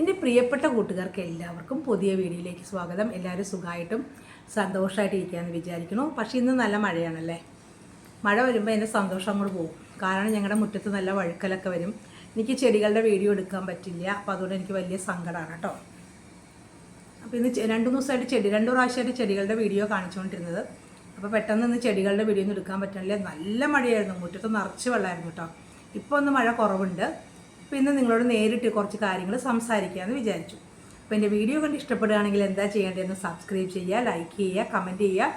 എന്റെ പ്രിയപ്പെട്ട കൂട്ടുകാർക്ക് എല്ലാവർക്കും പുതിയ വീഡിയോയിലേക്ക് സ്വാഗതം. എല്ലാവരും സുഖമായിട്ടും സന്തോഷമായിട്ട് ഇരിക്കുകയെന്ന് വിചാരിക്കുന്നു. പക്ഷേ ഇന്ന് നല്ല മഴയാണല്ലേ? മഴ വരുമ്പോൾ എന്റെ സന്തോഷം അങ്ങോട്ട് പോകും. കാരണം ഞങ്ങളുടെ മുറ്റത്ത് നല്ല വഴുക്കലൊക്കെ വരും. എനിക്ക് ചെടികളുടെ വീഡിയോ എടുക്കാൻ പറ്റില്ല. അപ്പോൾ അതുകൊണ്ട് എനിക്ക് വലിയ സങ്കടമാണ് കേട്ടോ. അപ്പോൾ ഇന്ന് രണ്ട് രണ്ട് ദിവസമായിട്ട് ചെടി രണ്ട് പ്രാവശ്യമായിട്ട് ചെടികളുടെ വീഡിയോ കാണിച്ചുകൊണ്ടിരുന്നത്. അപ്പോൾ പെട്ടെന്ന് ഇന്ന് ചെടികളുടെ വീഡിയോ ഒന്നും എടുക്കാൻ പറ്റണില്ല നല്ല മഴയായിരുന്നു. മുറ്റത്ത് നിറച്ച് വെള്ളമായിരുന്നു കേട്ടോ. ഇപ്പോൾ ഒന്ന് മഴ കുറവുണ്ട്. അപ്പോൾ ഇന്ന് നിങ്ങളോട് നേരിട്ട് കുറച്ച് കാര്യങ്ങൾ സംസാരിക്കാമെന്ന് വിചാരിച്ചു. അപ്പോൾ എന്റെ വീഡിയോ കണ്ട് ഇഷ്ടപ്പെടുകയാണെങ്കിൽ എന്താ ചെയ്യേണ്ടതെന്ന് സബ്സ്ക്രൈബ് ചെയ്യുക ലൈക്ക് ചെയ്യുക കമന്റ് ചെയ്യുക.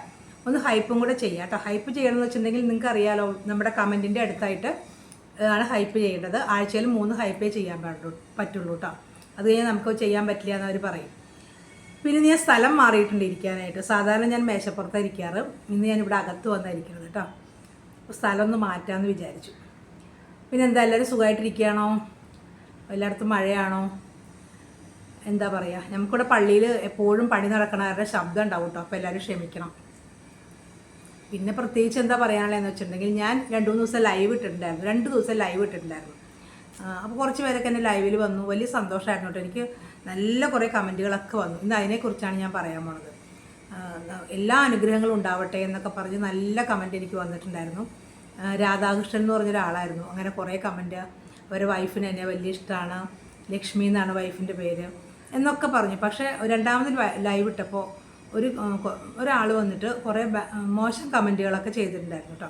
ഒന്ന് ഹൈപ്പും കൂടെ ചെയ്യുക കേട്ടോ. ഹൈപ്പ് ചെയ്യണമെന്ന് വെച്ചിട്ടുണ്ടെങ്കിൽ നിങ്ങൾക്ക് അറിയാലോ നമ്മുടെ കമന്റിന്റെ അടുത്തായിട്ട് ആണ് ഹൈപ്പ് ചെയ്യേണ്ടത്. ആഴ്ചയിൽ മൂന്ന് ഹൈപ്പേ ചെയ്യാൻ പാടുള്ളൂ പറ്റുള്ളൂ കേട്ടോ. അത് കഴിഞ്ഞാൽ നമുക്ക് ചെയ്യാൻ പറ്റില്ല എന്നവർ പറയും. പിന്നെ ഞാൻ സ്ഥലം മാറിയിട്ടുണ്ട് ഇരിക്കാനായിട്ട്. സാധാരണ ഞാൻ മേശപ്പുറത്താണ് ഇരിക്കാറ്. ഇന്ന് ഞാൻ ഇവിടെ അകത്ത് വന്നായിരിക്കുന്നത് കേട്ടോ. സ്ഥലം ഒന്ന് മാറ്റാമെന്ന് വിചാരിച്ചു. പിന്നെ എന്താ എല്ലാവരും സുഖമായിട്ടിരിക്കുകയാണോ എല്ലായിടത്തും മഴയാണോ? എന്താ പറയുക നമുക്കിവിടെ പള്ളിയിൽ എപ്പോഴും പണി നടക്കണവരുടെ ശബ്ദം ഉണ്ടാവും കേട്ടോ അപ്പോൾ എല്ലാവരും ക്ഷമിക്കണം. പിന്നെ പ്രത്യേകിച്ച് എന്താ പറയാനുള്ളതെന്ന് വെച്ചിട്ടുണ്ടെങ്കിൽ ഞാൻ രണ്ട് മൂന്ന് ദിവസം ലൈവ് ഇട്ടിട്ടുണ്ടായിരുന്നു. രണ്ട് ദിവസം ലൈവ് ഇട്ടിട്ടുണ്ടായിരുന്നു. അപ്പോൾ കുറച്ച് പേരൊക്കെ എന്റെ ലൈവിൽ വന്നു. വലിയ സന്തോഷമായിരുന്നു കേട്ടോ എനിക്ക് നല്ല കുറേ കമന്റുകളൊക്കെ വന്നു. ഇന്ന് അതിനെക്കുറിച്ചാണ് ഞാൻ പറയാൻ പോണത്. എല്ലാ അനുഗ്രഹങ്ങളും ഉണ്ടാവട്ടെ എന്നൊക്കെ പറഞ്ഞ് നല്ല കമന്റ് എനിക്ക് വന്നിട്ടുണ്ടായിരുന്നു. രാധാകൃഷ്ണൻ എന്ന് പറഞ്ഞൊരാളായിരുന്നു. അങ്ങനെ കുറേ കമന്റ് അവരുടെ വൈഫിന് എന്നെ വലിയ ഇഷ്ടമാണ് ലക്ഷ്മി എന്നാണ് വൈഫിന്റെ പേര്. എന്നൊക്കെ പറഞ്ഞു. പക്ഷേ രണ്ടാമത് ലൈവ് ഇട്ടപ്പോൾ ഒരു ഒരാൾ വന്നിട്ട് കുറേ മോശം കമന്റുകളൊക്കെ ചെയ്തിട്ടുണ്ടായിരുന്നു കേട്ടോ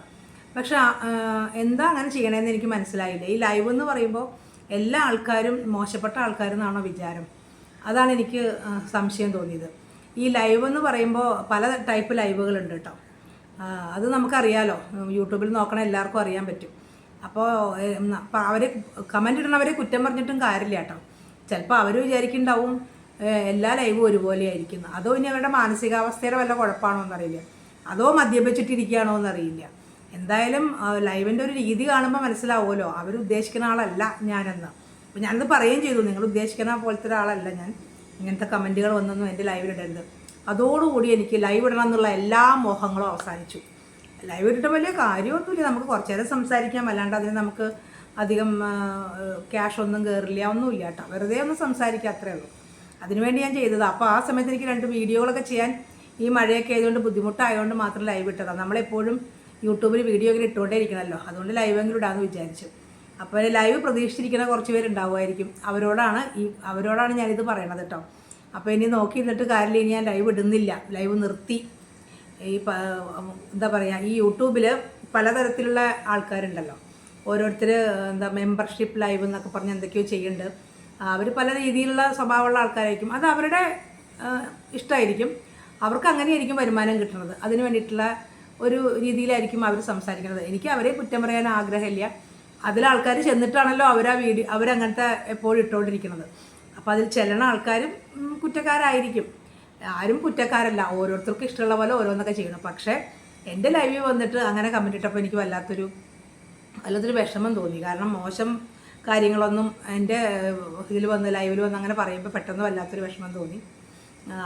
പക്ഷെ എന്താ അങ്ങനെ ചെയ്യണമെന്ന് എനിക്ക് മനസ്സിലായില്ല. ഈ ലൈവ് എന്ന് പറയുമ്പോൾ എല്ലാ ആൾക്കാരും മോശപ്പെട്ട ആൾക്കാരെന്നാണോ വിചാരം. അതാണ് എനിക്ക് സംശയം തോന്നിയത്. ഈ ലൈവ് എന്ന് പറയുമ്പോൾ പല ടൈപ്പ് ലൈവുകളുണ്ട് കേട്ടോ അത് നമുക്കറിയാലോ. യൂട്യൂബിൽ നോക്കണ എല്ലാവർക്കും അറിയാൻ പറ്റും. അപ്പോൾ അവർ കമന്റ് ഇടണവരെ കുറ്റം പറഞ്ഞിട്ടും കാര്യമില്ല കേട്ടോ. ചിലപ്പോൾ അവർ വിചാരിക്കുന്നുണ്ടാവും എല്ലാ ലൈവും ഒരുപോലെ ആയിരിക്കുന്നു. അതോ ഇനി അവരുടെ മാനസികാവസ്ഥയുടെ വല്ല കുഴപ്പമാണോ എന്നറിയില്ല. അതോ മദ്യപിച്ചിട്ടിരിക്കുകയാണോ എന്നറിയില്ല. എന്തായാലും ലൈവിന്റെ ഒരു രീതി കാണുമ്പോൾ മനസ്സിലാവുമല്ലോ. അവർ ഉദ്ദേശിക്കുന്ന ആളല്ല ഞാനെന്ന്. അപ്പോൾ ഞാനത് പറയുകയും ചെയ്തു. നിങ്ങൾ ഉദ്ദേശിക്കുന്ന പോലത്തെ ഒരാളല്ല ഞാൻ. ഇങ്ങനത്തെ കമന്റുകൾ വന്നൊന്നും എന്റെ ലൈവിലിടരുത് അതോടുകൂടി എനിക്ക് ലൈവ് ഇടണം എന്നുള്ള എല്ലാ മോഹങ്ങളും അവസാനിച്ചു. ലൈവ് ഇട്ടിട്ട് വലിയ കാര്യമൊന്നുമില്ല. നമുക്ക് കുറച്ച് നേരം സംസാരിക്കാം. അല്ലാണ്ട് അതിന് നമുക്ക് അധികം ക്യാഷ് ഒന്നും കയറില്ല ഒന്നുമില്ല കേട്ടോ. വെറുതെ ഒന്ന് സംസാരിക്കുക അത്രേ ഉള്ളൂ. അതിനുവേണ്ടി ഞാൻ ചെയ്തത്. അപ്പോൾ ആ സമയത്ത് എനിക്ക് രണ്ട് വീഡിയോകളൊക്കെ ചെയ്യാൻ ഈ മഴയൊക്കെ ആയതുകൊണ്ട് ബുദ്ധിമുട്ടായതുകൊണ്ട് മാത്രം ലൈവ് ഇട്ടതാണ് നമ്മളെപ്പോഴും യൂട്യൂബിൽ വീഡിയോ ഒക്കെ ഇട്ടുകൊണ്ടേ ഇരിക്കണമല്ലോ അതുകൊണ്ട് ലൈവെങ്കിലും ഇടാമെന്ന് വിചാരിച്ചു. അപ്പോൾ ലൈവ് പ്രതീക്ഷിച്ചിരിക്കുന്ന കുറച്ച് പേരുണ്ടാവുമായിരിക്കും അവരോടാണ് ഈ അവരോടാണ് ഞാനിത് പറയണത് കേട്ടോ. അപ്പോൾ ഇനി നോക്കി നിന്നിട്ട് കാര്യമില്ല. ഇനി ഞാൻ ലൈവ് ഇടുന്നില്ല. ലൈവ് നിർത്തി. ഈ എന്താ പറയുക ഈ യൂട്യൂബിൽ പലതരത്തിലുള്ള ആൾക്കാരുണ്ടല്ലോ. ഓരോരുത്തർ എന്താ മെമ്പർഷിപ്പ് ലൈവ് എന്നൊക്കെ പറഞ്ഞ് എന്തൊക്കെയോ ചെയ്യുന്നുണ്ട്. അവർ പല രീതിയിലുള്ള സ്വഭാവമുള്ള ആൾക്കാരായിരിക്കും. അത് അവരുടെ ഇഷ്ടമായിരിക്കും അവർക്ക് അങ്ങനെയായിരിക്കും വരുമാനം കിട്ടുന്നത്. അതിന് വേണ്ടിയിട്ടുള്ള ഒരു രീതിയിലായിരിക്കും അവർ സംസാരിക്കുന്നത്. എനിക്ക് അവരെ കുറ്റം പറയാൻ ആഗ്രഹമില്ല. അതിൽ ആൾക്കാർ ചെന്നിട്ടാണല്ലോ ആ വീഡിയോ അവരങ്ങനത്തെ എപ്പോഴും ഇട്ടുകൊണ്ടിരിക്കുന്നത് അപ്പോൾ അതിൽ ചെല്ലണ ആൾക്കാരും കുറ്റക്കാരായിരിക്കും. ആരും കുറ്റക്കാരല്ല. ഓരോരുത്തർക്കും ഇഷ്ടമുള്ള പോലെ ഓരോന്നൊക്കെ ചെയ്യണം പക്ഷേ എന്റെ ലൈവിൽ വന്നിട്ട് അങ്ങനെ കമന്റ് ഇട്ടപ്പോൾ എനിക്ക് വല്ലാത്തൊരു വല്ലാത്തൊരു വിഷമം തോന്നി. കാരണം മോശം കാര്യങ്ങളൊന്നും എന്റെ ഇതിൽ വന്ന് ലൈവിൽ വന്ന് അങ്ങനെ പറയുമ്പോൾ പെട്ടെന്ന് വല്ലാത്തൊരു വിഷമം തോന്നി.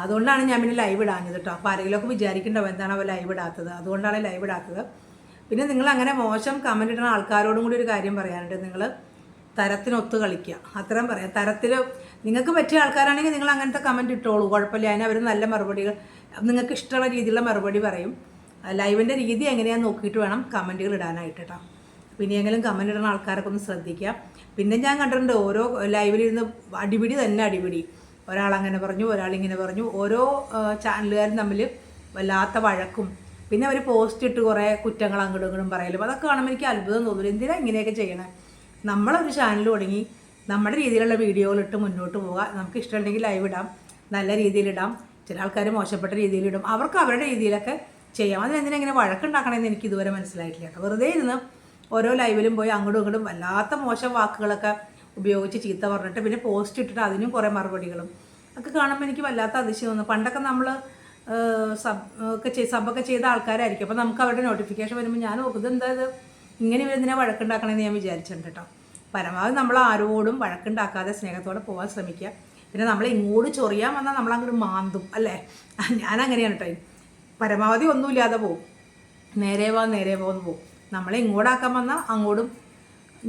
അതുകൊണ്ടാണ് ഞാൻ പിന്നെ ലൈവ് ഇടാഞ്ഞത് കേട്ടോ. അപ്പോൾ ആരെങ്കിലുമൊക്കെ വിചാരിക്കേണ്ടോ എന്താണ് അവ ലൈവ് ഇടാത്തത്. അതുകൊണ്ടാണ് ലൈവ് ഇടാത്തത്. പിന്നെ നിങ്ങൾ അങ്ങനെ മോശം കമന്റ് ഇടുന്ന ആൾക്കാരോടും കൂടി ഒരു കാര്യം പറയാനുണ്ട്. നിങ്ങൾ തരത്തിനൊത്ത് കളിക്കുക. അത്രയും പറയാം. തരത്തിൽ നിങ്ങൾക്ക് പറ്റിയ ആൾക്കാരാണെങ്കിൽ നിങ്ങൾ അങ്ങനത്തെ കമന്റ് ഇട്ടോളൂ. കുഴപ്പമില്ല. അതിന് അവർ നല്ല മറുപടികൾ നിങ്ങൾക്ക് ഇഷ്ടമുള്ള രീതിയിലുള്ള മറുപടി പറയും. ലൈവിന്റെ രീതി എങ്ങനെയാണെന്ന് നോക്കിയിട്ട് വേണം കമന്റുകൾ ഇടാനായിട്ട് കേട്ടോ പിന്നെയെങ്കിലും കമന്റ് ഇടുന്ന ആൾക്കാരൊക്കെ ഒന്ന് ശ്രദ്ധിക്കുക. പിന്നെ ഞാൻ കണ്ടിട്ടുണ്ട് ഓരോ ലൈവിലിരുന്ന് അടിപിടി തന്നെ അടിപിടി. ഒരാൾ അങ്ങനെ പറഞ്ഞു ഒരാളിങ്ങനെ പറഞ്ഞു. ഓരോ ചാനലുകാരും തമ്മിൽ വല്ലാത്ത വഴക്കും. പിന്നെ അവർ പോസ്റ്റ് ഇട്ട് കുറേ കുറ്റങ്ങൾ അങ്ങോട്ടും ഇങ്ങോട്ടും പറയലും. അതൊക്കെ കാണുമ്പോൾ എനിക്ക് അത്ഭുതം തോന്നുന്നു എന്തിനാണ് ഇങ്ങനെയൊക്കെ ചെയ്യണേ? നമ്മളൊരു ചാനൽ തുടങ്ങി നമ്മുടെ രീതിയിലുള്ള വീഡിയോകളിട്ട് മുന്നോട്ട് പോവുക. നമുക്ക് ഇഷ്ടമുണ്ടെങ്കിൽ ലൈവ് ഇടാം. നല്ല രീതിയിലിടാം ചില ആൾക്കാർ മോശപ്പെട്ട രീതിയിലിടും അവർക്ക് അവരുടെ രീതിയിലൊക്കെ ചെയ്യാം. അതിനെന്തിനെങ്ങനെ വഴക്കുണ്ടാക്കണമെന്ന് എനിക്ക് ഇതുവരെ മനസ്സിലായിട്ടില്ല. കേട്ടോ വെറുതെ ഇരുന്ന് ഓരോ ലൈവിലും പോയി അങ്ങോട്ടും ഇങ്ങോട്ടും വല്ലാത്ത മോശം വാക്കുകളൊക്കെ ഉപയോഗിച്ച് ചീത്ത പറഞ്ഞിട്ട് പിന്നെ പോസ്റ്റ് ഇട്ടിട്ട് അതിനും കുറേ മറുപടികളും ഒക്കെ കാണുമ്പോൾ എനിക്ക് വല്ലാത്ത അതിശയം തോന്നുന്നു പണ്ടൊക്കെ നമ്മൾ സബ് ഒക്കെ സബൊക്കെ ചെയ്ത ആൾക്കാരായിരിക്കും. അപ്പോൾ നമുക്ക് അവരുടെ നോട്ടിഫിക്കേഷൻ വരുമ്പോൾ ഞാൻ നോക്കുന്നത് എന്താ ഇത്? ഇങ്ങനെ ഇവരെന്തിനാ വഴക്കുണ്ടാക്കണമെന്ന് ഞാൻ വിചാരിച്ചിട്ടുണ്ട് കേട്ടോ. പരമാവധി നമ്മൾ ആരോടും വഴക്കുണ്ടാക്കാതെ സ്നേഹത്തോടെ പോകാൻ ശ്രമിക്കുക. പിന്നെ നമ്മൾ ഇങ്ങോട്ട് ചൊറിയാൻ വന്നാൽ നമ്മൾ അങ്ങോട്ട് മാന്തും അല്ലേ? ഞാൻ അങ്ങനെയാണ് കേട്ടോ. പരമാവധി ഒന്നുമില്ലാതെ പോകും നേരെ പോകാൻ നേരെ പോകുന്നു പോകും നമ്മളെ ഇങ്ങോട്ടാക്കാൻ വന്നാൽ അങ്ങോട്ടും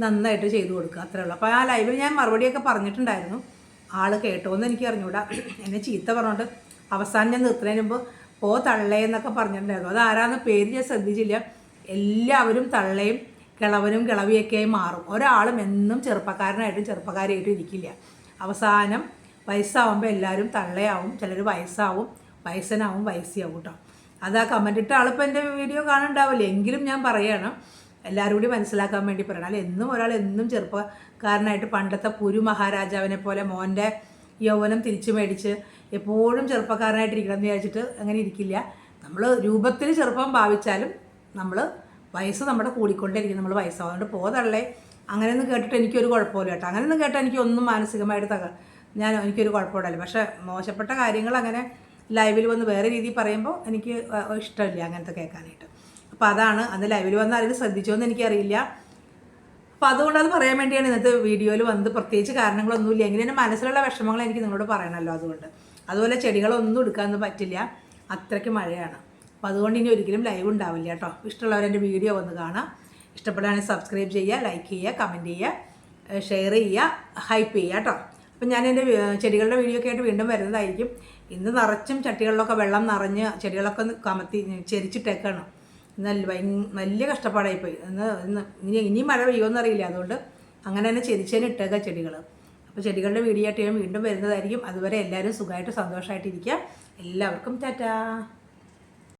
നന്നായിട്ട് ചെയ്തു കൊടുക്കുക. അത്രേ ഉള്ളൂ. അപ്പോൾ ആ ലൈവിൽ ഞാൻ മറുപടിയൊക്കെ പറഞ്ഞിട്ടുണ്ടായിരുന്നു. ആൾ കേട്ടോന്ന് എനിക്ക് അറിഞ്ഞൂടാ. എന്നെ ചീത്ത പറഞ്ഞോണ്ട് അവസാനം ഞാൻ നിർത്തുന്നതിന് മുമ്പ് പോ തള്ളേ എന്നൊക്കെ പറഞ്ഞിട്ടുണ്ടായിരുന്നു. അത് ആരാന്ന് പേര് ഞാൻ ശ്രദ്ധിച്ചില്ല. എല്ലാവരും തള്ളയും കിളവനും കിളവിയൊക്കെയായി മാറും. ഒരാളും എന്നും ചെറുപ്പക്കാരനായിട്ടും ചെറുപ്പക്കാരായിട്ടും ഇരിക്കില്ല. അവസാനം വയസ്സാവുമ്പോൾ എല്ലാവരും തള്ളയാവും ചിലർ വയസ്സാവും വയസ്സനാവും വയസ്സിയാവും കേട്ടോ അത് കമന്റ് ഇട്ട ആളിപ്പോൾ എന്റെ വീഡിയോ കാണുന്നുണ്ടാവില്ല എങ്കിലും ഞാൻ പറയണം. എല്ലാവരും കൂടി മനസ്സിലാക്കാൻ വേണ്ടി പറയണം. അല്ല എന്നും ഒരാൾ എന്നും ചെറുപ്പക്കാരനായിട്ട് പണ്ടത്തെ പുരു മഹാരാജാവിനെ പോലെ മോന്റെ യൗവനം തിരിച്ചു മേടിച്ച് എപ്പോഴും ചെറുപ്പക്കാരനായിട്ടിരിക്കണം എന്ന് വിചാരിച്ചിട്ട് അങ്ങനെ ഇരിക്കില്ല. നമ്മൾ രൂപത്തിൽ ചെറുപ്പം ഭാവിച്ചാലും നമ്മൾ വയസ്സ് നമ്മുടെ കൂടിക്കൊണ്ടേയിരിക്കും. നമ്മൾ വയസ്സാവും അതുകൊണ്ട് പോതള്ളേ അങ്ങനെയൊന്നും കേട്ടിട്ട് എനിക്കൊരു കുഴപ്പമില്ല കേട്ടോ. അങ്ങനെയൊന്നും കേട്ടാൽ എനിക്കൊന്നും മാനസികമായിട്ട് തക ഞാൻ എനിക്കൊരു കുഴപ്പമില്ല. പക്ഷേ മോശപ്പെട്ട കാര്യങ്ങൾ അങ്ങനെ ലൈവിൽ വന്ന് വേറെ രീതിയിൽ പറയുമ്പോൾ എനിക്ക് ഇഷ്ടമില്ല അങ്ങനത്തെ കേൾക്കാനായിട്ട്. അപ്പോൾ അതാണ് അന്ന് ലൈവിൽ വന്ന് ആരെങ്കിലും ശ്രദ്ധിച്ചോ എന്ന് എനിക്കറിയില്ല. അപ്പോൾ അതുകൊണ്ട് അത് പറയാൻ വേണ്ടിയാണ് ഇന്നത്തെ വീഡിയോയിൽ വന്ന് പ്രത്യേകിച്ച് കാരണങ്ങളൊന്നുമില്ല. എങ്കിലും എന്റെ മനസ്സിലുള്ള വിഷമങ്ങൾ എനിക്ക് നിങ്ങളോട് പറയണമല്ലോ അതുകൊണ്ട്. അതുപോലെ ചെടികളൊന്നും എടുക്കാനൊന്നും പറ്റില്ല. അത്രയ്ക്ക് മഴയാണ്. അപ്പോൾ അതുകൊണ്ട് ഇനി ഒരിക്കലും ലൈവ് ഉണ്ടാവില്ല കേട്ടോ. ഇഷ്ടമുള്ളവർ എന്റെ വീഡിയോ വന്ന് കാണാം. ഇഷ്ടപ്പെടുകയാണെങ്കിൽ സബ്സ്ക്രൈബ് ചെയ്യുക ലൈക്ക് ചെയ്യുക കമന്റ് ചെയ്യുക ഷെയർ ചെയ്യുക ഹൈപ്പ് ചെയ്യുക കേട്ടോ. അപ്പം ഞാൻ എന്റെ ചെടികളുടെ വീഡിയോ ഒക്കെ ആയിട്ട് വീണ്ടും വരുന്നതായിരിക്കും. ഇന്ന് നിറച്ചും ചട്ടികളിലൊക്കെ വെള്ളം നിറഞ്ഞ് ചെടികളൊക്കെ ഒന്ന് കമത്തി ചെരിച്ചിട്ടേക്കാണ്. നല്ല വലിയ കഷ്ടപ്പാടായിപ്പോയി. ഇന്ന് ഇന്ന് ഇനി ഇനി മഴ പെയ്യുമെന്ന് അറിയില്ല. അതുകൊണ്ട് അങ്ങനെ തന്നെ ചെരിച്ചതിന് ഇട്ടേക്ക ചെടികൾ അപ്പോൾ ചെടികളുടെ വീഡിയോ ആയിട്ട് ഞാൻ വീണ്ടും വരുന്നതായിരിക്കും. അതുവരെ എല്ലാവരും സുഖമായിട്ട് സന്തോഷമായിട്ടിരിക്കുക എല്ലാവർക്കും ടാറ്റാ.